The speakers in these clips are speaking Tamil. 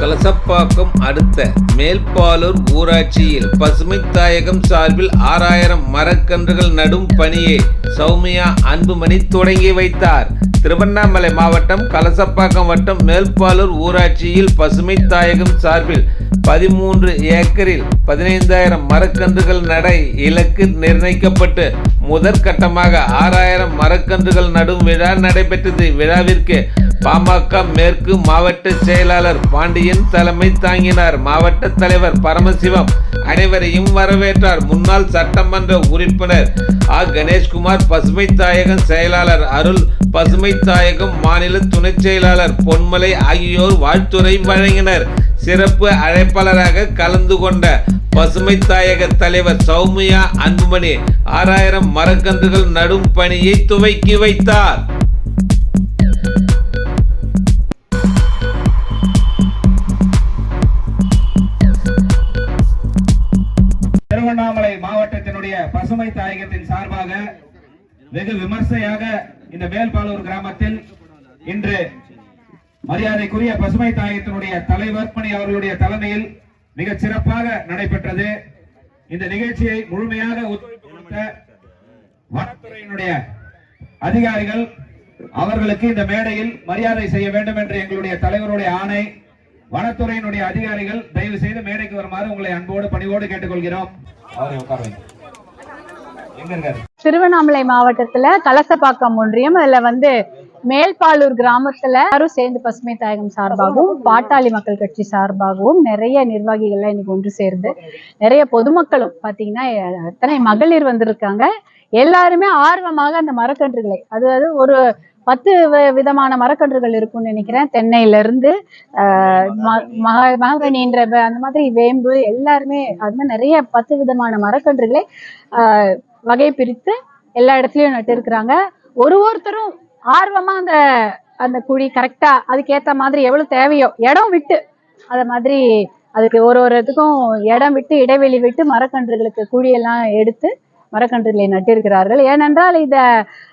கலசப்பாக்கம் அடுத்த மேல்பாலூர் ஊராட்சியில் பசுமை தாயகம் சார்பில் ஆறாயிரம் மரக்கன்றுகள் நடும் பணியை சௌமியா அன்புமணி தொடங்கி வைத்தார். திருவண்ணாமலை மாவட்டம் கலசப்பாக்கம் வட்டம் மேல்பாலூர் ஊராட்சியில் பசுமை தாயகம் சார்பில் பதிமூன்று ஏக்கரில் பதினைந்தாயிரம் மரக்கன்றுகள் நட இலக்கு நிர்ணயிக்கப்பட்டு முதற்கட்டமாக ஆறாயிரம் மரக்கன்றுகள் நடும் விழா நடைபெற்றது. விழாவிற்கு பாமக மேற்கு மாவட்ட செயலாளர் பாண்டியன் தலைமை தாங்கினார். மாவட்ட தலைவர் பரமசிவம் அனைவரையும் வரவேற்றார். முன்னாள் சட்டமன்ற உறுப்பினர் ஆ. கணேஷ்குமார் பசுமை தாயகம் செயலாளர் அருள் பசுமை தாயகம் மாநில துணை செயலாளர் பொன்மலை ஆகியோர் வாழ்த்துரை வழங்கினர். சிறப்பு அழைப்பாளராக கலந்து கொண்ட பசுமை தாயக தலைவர் சௌமியா அன்புமணி ஆறாயிரம் மரக்கன்றுகள் நடும் பணியை துவக்கி வைத்தார். நம்முடைய பசுமை தாயகத்தின் சார்பாக வெகு விமர்சையாக இந்த மேல்பாலூர் கிராமத்தில் இன்று மரியாதைக்குரிய பசுமை தாயகத்தினுடைய தலைவர் பணி அவர்களுடைய தலைமையில் மிக சிறப்பாக நடைபெற்றது. இந்த நிகழ்ச்சியை முழுமையாக வனத்துறையினுடைய அதிகாரிகள் அவர்களுக்கு இந்த மேடையில் மரியாதை செய்ய வேண்டும் என்று எங்களுடைய தலைவருடைய ஆணை வனத்துறையினுடைய அதிகாரிகள் தயவு செய்து மேடைக்கு வருமாறு உங்களை அன்போடு பணிவோடு கேட்டுக்கொள்கிறோம். அவரை உட்கார திருவண்ணாமலை மாவட்டத்துல கலசப்பாக்கம் ஒன்றியம் அதுல வந்து மேல்பாலூர் கிராமத்துல எல்லாரும் சேர்ந்து பசுமை தாயகம் சார்பாகவும் பாட்டாளி மக்கள் கட்சி சார்பாகவும் நிறைய நிர்வாகிகள்லாம் இன்னைக்கு ஒன்று சேர்ந்து நிறைய பொதுமக்களும் பாத்தீங்கன்னா எத்தனை மகளிர் வந்திருக்காங்க. எல்லாருமே ஆர்வமாக அந்த மரக்கன்றுகளை அதாவது ஒரு பத்து விதமான மரக்கன்றுகள் இருக்கும்னு நினைக்கிறேன். தென்னையில இருந்து ஆஹ் ம- மகாகனின்ற அந்த மாதிரி வேம்பு எல்லாருமே அது மாதிரி நிறைய பத்து விதமான மரக்கன்றுகளை ஆஹ் வகை பிரித்து எல்லா இடத்துலயும் நட்டு இருக்கிறாங்க. ஒரு ஒருத்தரும் ஆர்வமா அந்த அந்த குழி கரெக்டா அதுக்கேத்த மாதிரி எவ்வளவு தேவையோ இடம் விட்டு அத மாதிரி அதுக்கு ஒரு ஒரு இதுக்கும் இடம் விட்டு இடைவெளி விட்டு மரக்கன்றுகளுக்கு குழியெல்லாம் எடுத்து மரக்கன்றுகளை நட்டிருக்கிறார்கள் ஏனென்றால் இத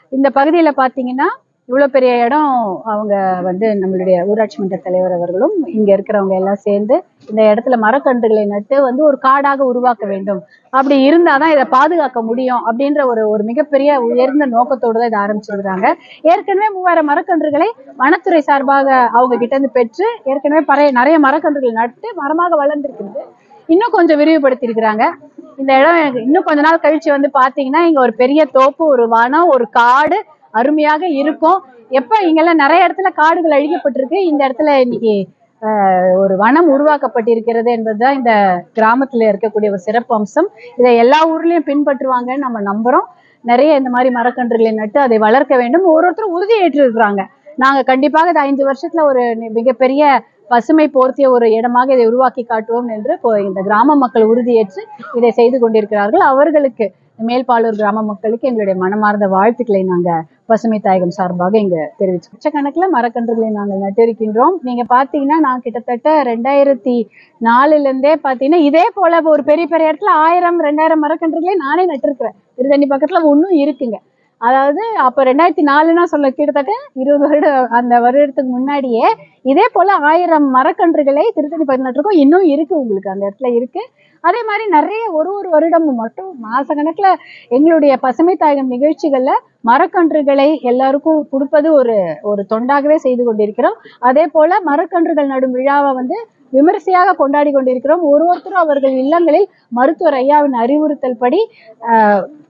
இந்த பகுதியில பாத்தீங்கன்னா இவ்வளவு பெரிய இடம் அவங்க வந்து நம்மளுடைய ஊராட்சி மன்ற தலைவர் அவர்களும் இங்க இருக்கிறவங்க எல்லாம் சேர்ந்து இந்த இடத்துல மரக்கன்றுகளை நட்டு வந்து ஒரு காடாக உருவாக்க வேண்டும். அப்படி இருந்தாதான் இதை பாதுகாக்க முடியும் அப்படின்ற ஒரு ஒரு மிகப்பெரிய உயர்ந்த நோக்கத்தோடு தான் இதை ஆரம்பிச்சிருக்கிறாங்க. ஏற்கனவே மூவாயிரம் மரக்கன்றுகளை வனத்துறை சார்பாக அவங்க கிட்ட இருந்து பெற்று ஏற்கனவே பறைய நிறைய மரக்கன்றுகள் நட்டு மரமாக வளர்ந்துருக்குது இன்னும் கொஞ்சம் விரிவுபடுத்தியிருக்கிறாங்க. இந்த இடம் எனக்கு இன்னும் கொஞ்ச நாள் கழிச்சு வந்து பாத்தீங்கன்னா இங்க ஒரு பெரிய தோப்பு ஒரு வனம் ஒரு காடு அருமையாக இருக்கும். எப்ப இங்கெல்லாம் நிறைய இடத்துல காடுகள் அழிக்கப்பட்டிருக்கு. இந்த இடத்துல இன்னைக்கு ஒரு வனம் உருவாக்கப்பட்டிருக்கிறது என்பதுதான் இந்த கிராமத்துல இருக்கக்கூடிய ஒரு சிறப்பு அம்சம். இதை எல்லா ஊர்லயும் பின்பற்றுவாங்கன்னு நம்ம நம்புறோம். நிறைய இந்த மாதிரி மரக்கன்றுகளை நட்டு அதை வளர்க்க வேண்டும். ஒருத்தரும் உறுதி ஏற்றிருக்கிறாங்க நாங்க கண்டிப்பாக இந்த ஐந்து வருஷத்துல ஒரு மிகப்பெரிய பசுமை போர்த்திய ஒரு இடமாக இதை உருவாக்கி காட்டுவோம் என்று இந்த கிராம மக்கள் உறுதியேற்று இதை செய்து கொண்டிருக்கிறார்கள். அவர்களுக்கு மேல்பாலூர் கிராம மக்களுக்கு எங்களுடைய மனமார்ந்த வாழ்த்துக்களை நாங்க பசுமை தாயகம் சார்பாக இங்க தெரிவிச்சு லட்சக்கணக்கில் மரக்கன்றுகளை நாங்கள் நட்டிருக்கின்றோம். நீங்க பாத்தீங்கன்னா நான் கிட்டத்தட்ட ரெண்டாயிரத்தி நாலுல இருந்தே பாத்தீங்கன்னா இதே போல ஒரு பெரிய பெரிய இடத்துல ஆயிரம் ரெண்டாயிரம் மரக்கன்றுகளே நானே நட்டிருக்கிறேன். திருத்தண்ணி பக்கத்துல ஒன்றும் இருக்குங்க. அதாவது அப்போ ரெண்டாயிரத்தி நாலுன்னா சொல்ல கிட்டத்தட்ட இருபது வருடம் அந்த வருடத்துக்கு முன்னாடியே இதே போல் ஆயிரம் மரக்கன்றுகளை திருத்தணி பதினெட்டுக்கும் இன்னும் இருக்குது உங்களுக்கு அந்த இடத்துல இருக்குது அதே மாதிரி நிறைய ஒரு ஒரு வருடமும் மட்டும் மாதக்கணக்கில் எங்களுடைய பசுமை தாயகம் நிகழ்ச்சிகளில் மரக்கன்றுகளை எல்லாருக்கும் கொடுப்பது ஒரு ஒரு தொண்டாகவே செய்து கொண்டிருக்கிறோம். அதே போல் மரக்கன்றுகள் நடும் விழாவை வந்து விமரிசையாக கொண்டாடி கொண்டிருக்கிறோம். ஒரு ஒருத்தரும் அவர்கள் இல்லங்களில் மருத்துவர் ஐயாவின் அறிவுறுத்தல் படி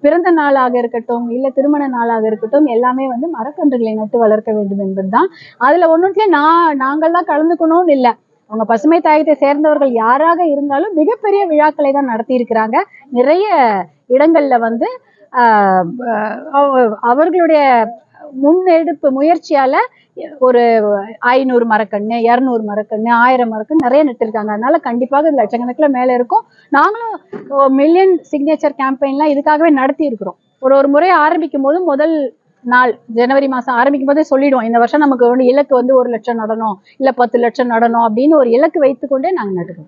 பிறந்த நாளாக இருக்கட்டும் இல்ல திருமண நாளாக இருக்கட்டும் எல்லாமே வந்து மரக்கன்றுகளை நட்டு வளர்க்க வேண்டும் என்பதுதான். அதுல ஒன்றுல நான் நாங்கள்லாம் கலந்துக்கணும்னு இல்லை. அவங்க பசுமை தாயத்தை சேர்ந்தவர்கள் யாராக இருந்தாலும் மிகப்பெரிய விழாக்களை தான் நடத்தி இருக்கிறாங்க நிறைய இடங்கள்ல வந்து அவர்களுடைய முன்னெடுப்பு முயற்சியால ஒரு ஐநூறு மரக்கன்று இரநூறு மரக்கன்று ஆயிரம் மரக்கண்ணு நிறைய நட்டிருக்காங்க. அதனால கண்டிப்பாக லட்சக்கணக்கில் மேல இருக்கும். நாங்களும் மில்லியன் சிக்னேச்சர் கேம்பெயின்லாம் இதுக்காகவே நடத்தி இருக்கிறோம் ஒரு ஒரு முறை ஆரம்பிக்கும் போது முதல் நாள் ஜனவரி மாசம் ஆரம்பிக்கும் போதே சொல்லிடுவோம். இந்த வருஷம் நமக்கு வந்து இலக்கு வந்து ஒரு லட்சம் நடணும் இல்ல பத்து லட்சம் நடணும் அப்படின்னு ஒரு இலக்கு வைத்துக்கொண்டே நாங்க நடுறோம்